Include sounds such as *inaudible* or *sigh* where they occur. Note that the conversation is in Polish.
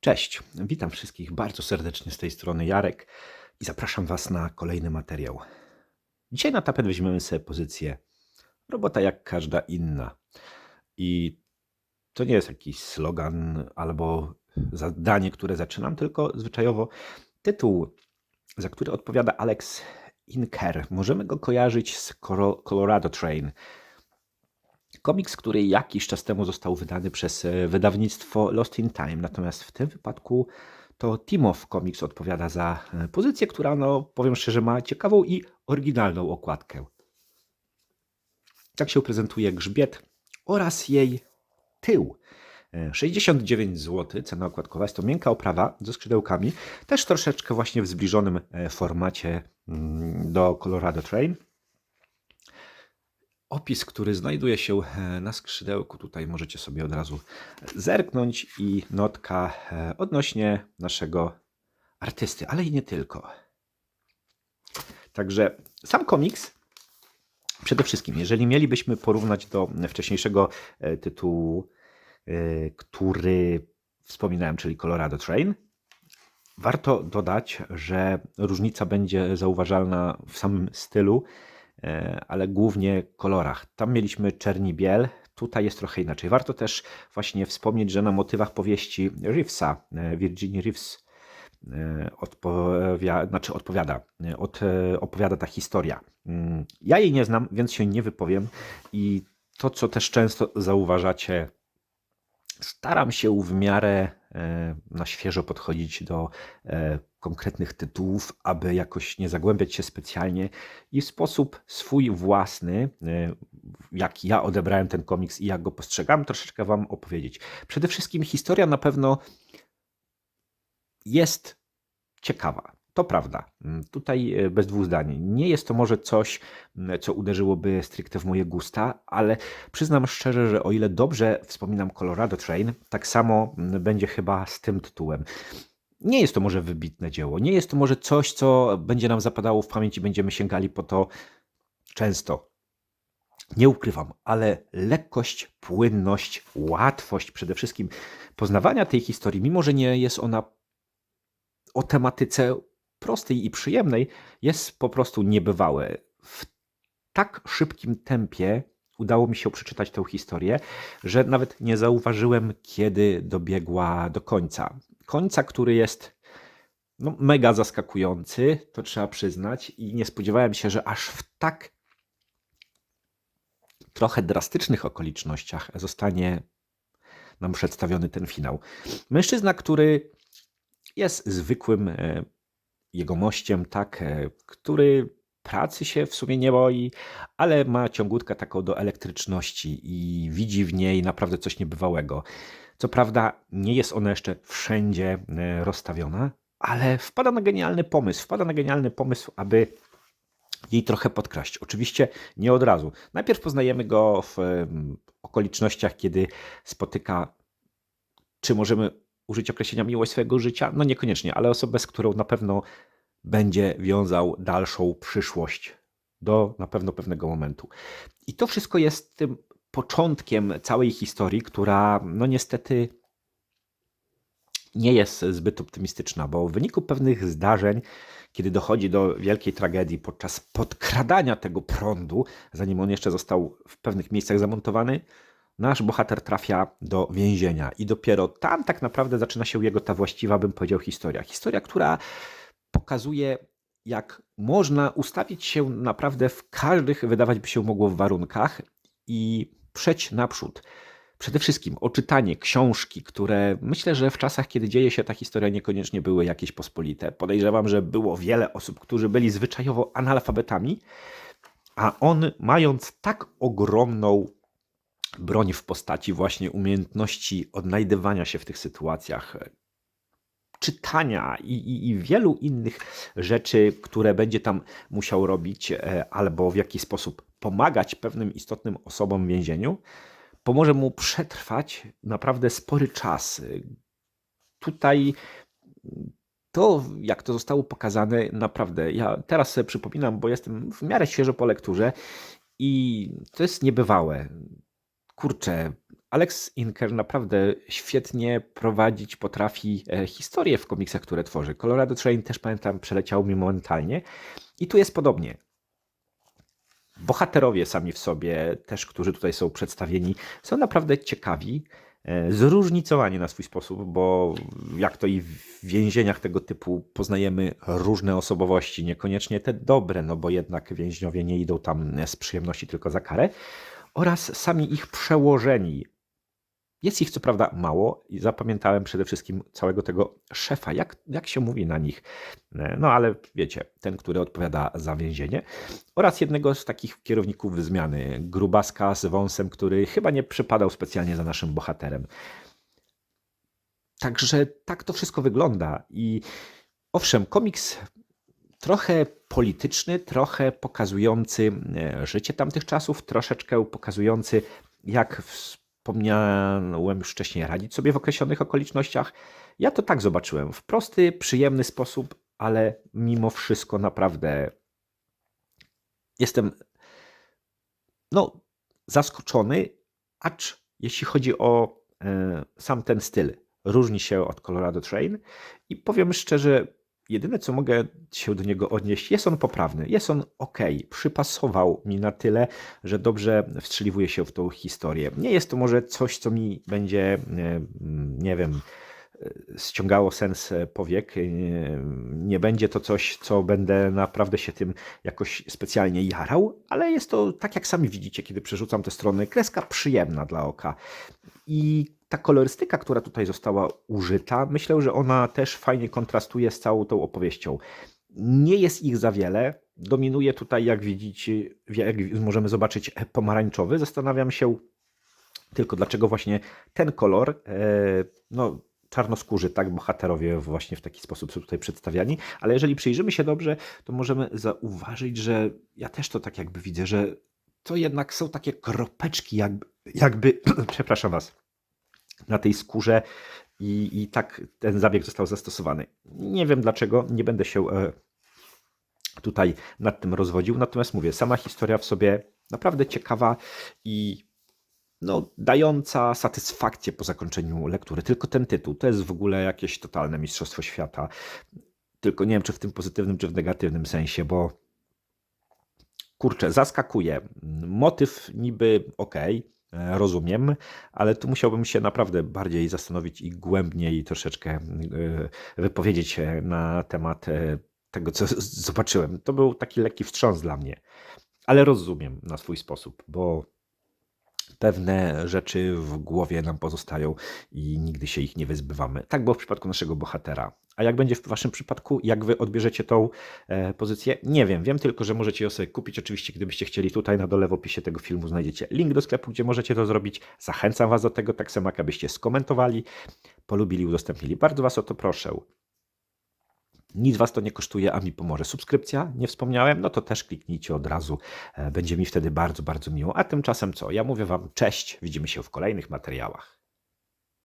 Cześć, witam wszystkich bardzo serdecznie z tej strony Jarek i zapraszam Was na kolejny materiał. Dzisiaj na tapet weźmiemy sobie pozycję robota jak każda inna. I to nie jest jakiś slogan albo zadanie, które zaczynam, tylko zwyczajowo tytuł, za który odpowiada Alex Inker. Możemy go kojarzyć z Colorado Train, Komiks, który jakiś czas temu został wydany przez e, wydawnictwo Lost in Time, natomiast w tym wypadku to Timow Comics odpowiada za e, pozycję, która, no powiem szczerze, ma ciekawą i oryginalną okładkę. Tak się prezentuje grzbiet oraz jej tył. 69 e, zł, cena okładkowa, jest to miękka oprawa ze skrzydełkami, też troszeczkę właśnie w zbliżonym formacie mm, do Colorado Train opis, który znajduje się e, na skrzydełku. Tutaj możecie sobie od razu zerknąć i notka e, odnośnie naszego artysty, ale i nie tylko. Także sam komiks przede wszystkim, jeżeli mielibyśmy porównać do wcześniejszego e, tytułu, który wspominałem, czyli Colorado Train, warto dodać, że różnica będzie zauważalna w samym stylu ale głównie kolorach. Tam mieliśmy czerni biel, tutaj jest trochę inaczej. Warto też właśnie wspomnieć, że na motywach powieści Reevesa, e, Virginia Reeves e, odpowia, znaczy odpowiada, od, opowiada ta historia. Mm, ja jej nie znam, więc się nie wypowiem i to, co też często zauważacie staram się w miarę e, na świeżo podchodzić do e, konkretnych tytułów, aby jakoś nie zagłębiać się specjalnie i w sposób swój własny, e, jak ja odebrałem ten komiks i jak go postrzegam, troszeczkę Wam opowiedzieć. Przede wszystkim historia na pewno jest ciekawa. To prawda. Mm, tutaj e, bez dwóch zdań. Nie jest to może coś, mm, co uderzyłoby stricte w moje gusta, ale przyznam szczerze, że o ile dobrze wspominam Colorado Train, tak samo mm, będzie chyba z tym tytułem. Nie jest to może wybitne dzieło, nie jest to może coś, co będzie nam zapadało w pamięć i będziemy sięgali po to często. Nie ukrywam, ale lekkość, płynność, łatwość przede wszystkim poznawania tej historii, mimo że nie jest ona o tematyce prostej i przyjemnej jest po prostu niebywałe. W tak szybkim tempie udało mi się przeczytać tę historię, że nawet nie zauważyłem, kiedy dobiegła do końca. Końca, który jest no, mega zaskakujący, to trzeba przyznać, i nie spodziewałem się, że aż w tak trochę drastycznych okolicznościach zostanie nam przedstawiony ten finał. Mężczyzna, który jest zwykłym e, jegomościem, tak, e, który pracy się w sumie nie boi, ale ma ciągutkę taką do elektryczności i widzi w niej naprawdę coś niebywałego. Co prawda nie jest ona jeszcze wszędzie e, rozstawiona, ale wpada na genialny pomysł, wpada na genialny pomysł, aby jej trochę podkraść. Oczywiście nie od razu. Najpierw poznajemy go w okolicznościach, kiedy spotyka, czy możemy użyć określenia miłość swojego życia? No niekoniecznie, ale osobę, z którą na pewno będzie wiązał dalszą przyszłość do na pewno pewnego momentu. I to wszystko jest tym początkiem całej historii, która no niestety nie jest zbyt optymistyczna, bo w wyniku pewnych zdarzeń, kiedy dochodzi do wielkiej tragedii podczas podkradania tego prądu, zanim on jeszcze został w pewnych miejscach zamontowany, nasz bohater trafia do więzienia i dopiero tam tak naprawdę zaczyna się jego ta właściwa, bym powiedział, historia. Historia, która pokazuje, jak można ustawić się naprawdę w każdych, wydawać by się mogło, warunkach i przejść naprzód. Przede wszystkim oczytanie książki, które myślę, że w czasach, kiedy dzieje się ta historia, niekoniecznie były jakieś pospolite. Podejrzewam, że było wiele osób, którzy byli zwyczajowo analfabetami, a on, mając tak ogromną broń w postaci właśnie umiejętności odnajdywania się w tych sytuacjach, czytania i, i, i, wielu innych rzeczy, które będzie tam musiał robić, e, albo w jakiś sposób pomagać pewnym istotnym osobom w więzieniu, pomoże mu przetrwać naprawdę spory czas. Tutaj to, jak to zostało pokazane, naprawdę, ja teraz sobie przypominam, bo jestem w miarę świeżo po lekturze i to jest niebywałe kurczę, Alex Inker naprawdę świetnie prowadzić potrafi e, historię w komiksach, które tworzy. Colorado Train też pamiętam, przeleciał mi momentalnie. I tu jest podobnie. Bohaterowie sami w sobie, też którzy tutaj są przedstawieni, są naprawdę ciekawi, e, zróżnicowani na swój sposób, bo jak to i w więzieniach tego typu poznajemy różne osobowości, niekoniecznie te dobre, no bo jednak więźniowie nie idą tam z przyjemności tylko za karę, oraz sami ich przełożeni, jest ich co prawda mało i zapamiętałem przede wszystkim całego tego szefa, jak, jak się mówi na nich. E, no ale wiecie, ten, który odpowiada za więzienie. Oraz jednego z takich kierowników zmiany, grubaska z wąsem, który chyba nie przypadał specjalnie za naszym bohaterem. Także tak to wszystko wygląda. I owszem, komiks trochę polityczny, trochę pokazujący e, życie tamtych czasów, troszeczkę pokazujący, jak wspomniałem już wcześniej, radzić sobie w określonych okolicznościach. Ja to tak zobaczyłem, w prosty, przyjemny sposób, ale mimo wszystko naprawdę jestem no, zaskoczony, acz jeśli chodzi o e, sam ten styl, różni się od Colorado Train i powiem szczerze, jedyne co mogę się do niego odnieść, jest on poprawny, jest on ok, przypasował mi na tyle, że dobrze wstrzeliwuje się w tą historię. Nie jest to może coś, co mi będzie, e, nie wiem, ściągało sens powiek. Nie, nie będzie to coś, co będę naprawdę się tym jakoś specjalnie jarał, ale jest to, tak jak sami widzicie, kiedy przerzucam te strony, kreska przyjemna dla oka. I ta kolorystyka, która tutaj została użyta, myślę, że ona też fajnie kontrastuje z całą tą opowieścią. Nie jest ich za wiele. Dominuje tutaj, jak widzicie, jak możemy zobaczyć, pomarańczowy. Zastanawiam się tylko, dlaczego właśnie ten kolor, e, no, czarnoskórzy, tak, bohaterowie właśnie w taki sposób są tutaj przedstawiani, ale jeżeli przyjrzymy się dobrze, to możemy zauważyć, że ja też to tak jakby widzę, że to jednak są takie kropeczki, jakby, jakby *clears throat* przepraszam Was, na tej skórze i, i tak ten zabieg został zastosowany. Nie wiem dlaczego, nie będę się e, tutaj nad tym rozwodził, natomiast mówię, sama historia w sobie naprawdę ciekawa i no, dająca satysfakcję po zakończeniu lektury. Tylko ten tytuł to jest w ogóle jakieś totalne mistrzostwo świata. Tylko nie wiem, czy w tym pozytywnym, czy w negatywnym sensie, bo kurczę, zaskakuje. Motyw niby ok, E, rozumiem, ale tu musiałbym się naprawdę bardziej zastanowić i głębniej troszeczkę e, wypowiedzieć na temat e, tego, co zobaczyłem. To był taki lekki wstrząs dla mnie, ale rozumiem na swój sposób, bo pewne rzeczy w głowie nam pozostają i nigdy się ich nie wyzbywamy. Tak było w przypadku naszego bohatera. A jak będzie w Waszym przypadku? Jak Wy odbierzecie tą e, pozycję? Nie wiem. Wiem tylko, że możecie ją sobie kupić. Oczywiście, gdybyście chcieli, tutaj na dole w opisie tego filmu znajdziecie link do sklepu, gdzie możecie to zrobić. Zachęcam Was do tego, tak samo jak abyście skomentowali, polubili, udostępnili. Bardzo Was o to proszę. Nic Was to nie kosztuje, a mi pomoże subskrypcja. Nie wspomniałem, no to też kliknijcie od razu. E, będzie mi wtedy bardzo, bardzo miło. A tymczasem co? Ja mówię Wam cześć, widzimy się w kolejnych materiałach.